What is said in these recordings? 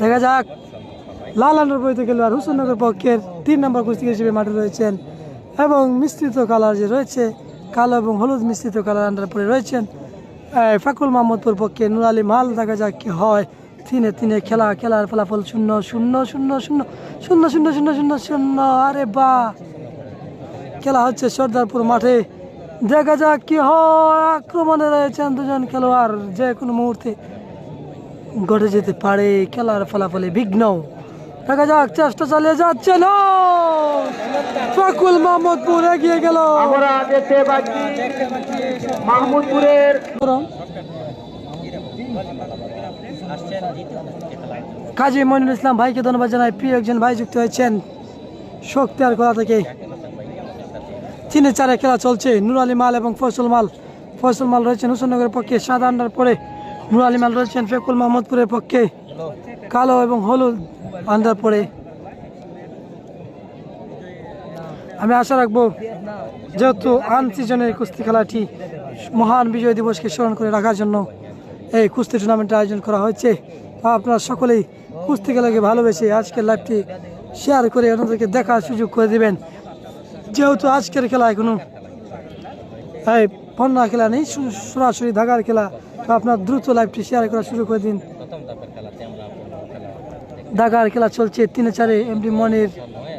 দেখা যাক। লালানোর বইতে খেলোয়াড় হুসেননগর পক্ষের তিন নম্বর কুস্তি হিসেবে মাঠে রয়েছেন এবং মিশ্রিত কালার যে রয়েছে, কালো এবং হলুদ মিশ্রিত কালার আন্ডার পরে রয়েছেন ফাকুল মাহমুদপুর পক্ষে নুর আলী মাল। দেখা যাক কি হয়। তিনে তিনে খেলা, খেলার ফলাফল শূন্য শূন্য শূন্য শূন্য শূন্য শূন্য শূন্য শূন্য শূন্য। আরে বা খেলা হচ্ছে সর্দারপুর মাঠে। দেখা যাক কি হয়। আক্রমণে রয়েছেন দুজন খেলোয়াড় যে কোনো মুহূর্তে ঘটে যেতে পারে খেলার ফলাফলে বিঘ্ন। দেখা যাক চেষ্টা চালিয়ে যাচ্ছে। না! ফাকুল মাহমুদপুর এগিয়ে গেল। আমরা দেখতে পাচ্ছি মাহমুদপুরের আসছেন দ্বিতীয় খেলা কাজী মইনুল ইসলাম ভাইকে ধন্যবাদ জানাই। প্রিয় একজন ভাই যুক্ত হয়েছেন শক্তি আর কলা থেকে। তিনে চারে খেলা চলছে। নুর আলী মাল এবং ফয়সল মাল। ফয়সল মাল রয়েছেন হুসেনগরের পক্ষে। সাদা আন্ডার পরে নুর আলী মাল রয়েছেন ফেকুল মাহমুদপুরের পক্ষে। কালো এবং হলুদ আন্ডার পরে। আমি আশা রাখব যেহেতু আন সিজনের কুস্তি খেলাটি মহান বিজয় দিবসকে স্মরণ করে রাখার জন্য এই কুস্তি টুর্নামেন্টের আয়োজন করা হয়েছে। আপনারা সকলেই কুস্তি খেলাকে ভালোবেসে আজকের লাইভটি শেয়ার করে অন্যদেরকে দেখার সুযোগ করে দিবেন। যেহেতু আজকের খেলা এখনও, এই পণ্যা খেলা নেই সরাসরি ঢাকার খেলা। আপনার দ্রুত লাইভটি শেয়ার করা শুরু করে দিন। ঢাকার খেলা চলছে তিনে চারে, এমডি মনির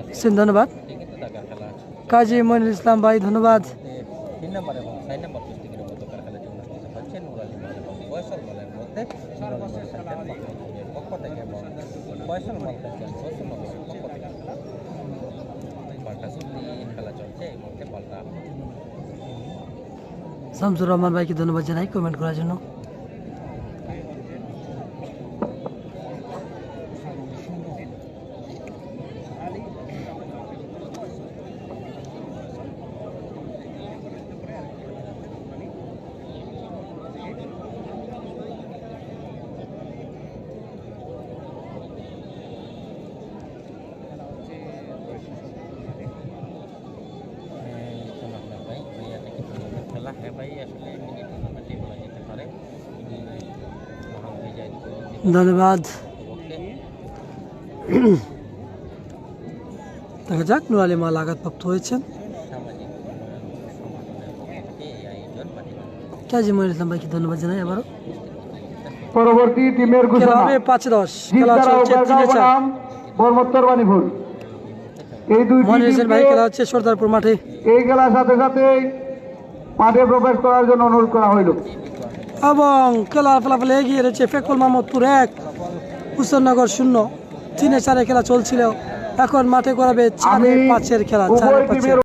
হোসেন, ধন্যবাদ। কাজী মনির ইসলাম ভাই, ধন্যবাদ। তিন নম্বর শামসুর রহমান ভাইকে ধন্যবাদ জানাই কমেন্ট করার জন্য। আসলে বলা যেতে পারে। ধন্যবাদ। দেখা যাক নুর আলী মাল আঘাতপ্রাপ্ত হয়েছেন। মনির ইসলাম ভাইকে ধন্যবাদ জানাই আবারও। পরবর্তী টিমের ঘোষণা। পাঁচে দশ। খেলা চলছে তিনে চার। বর্মত্তর বাণীপুর এই দুই মনির ভাই খেলা হচ্ছে সর্দারপুর মাঠে। এই খেলার সাথে সাথে মাঠে প্রবেশ করার জন্য অনুরোধ করা হইল। এবং খেলার ফলাফল এগিয়ে রয়েছে ফেকুল মাহমুদপুর এক হুসেননগর শূন্য। তিনে চারে খেলা চলছিল। এখন মাঠে করাবে চারে পাঁচের খেলা চারে পাঁচের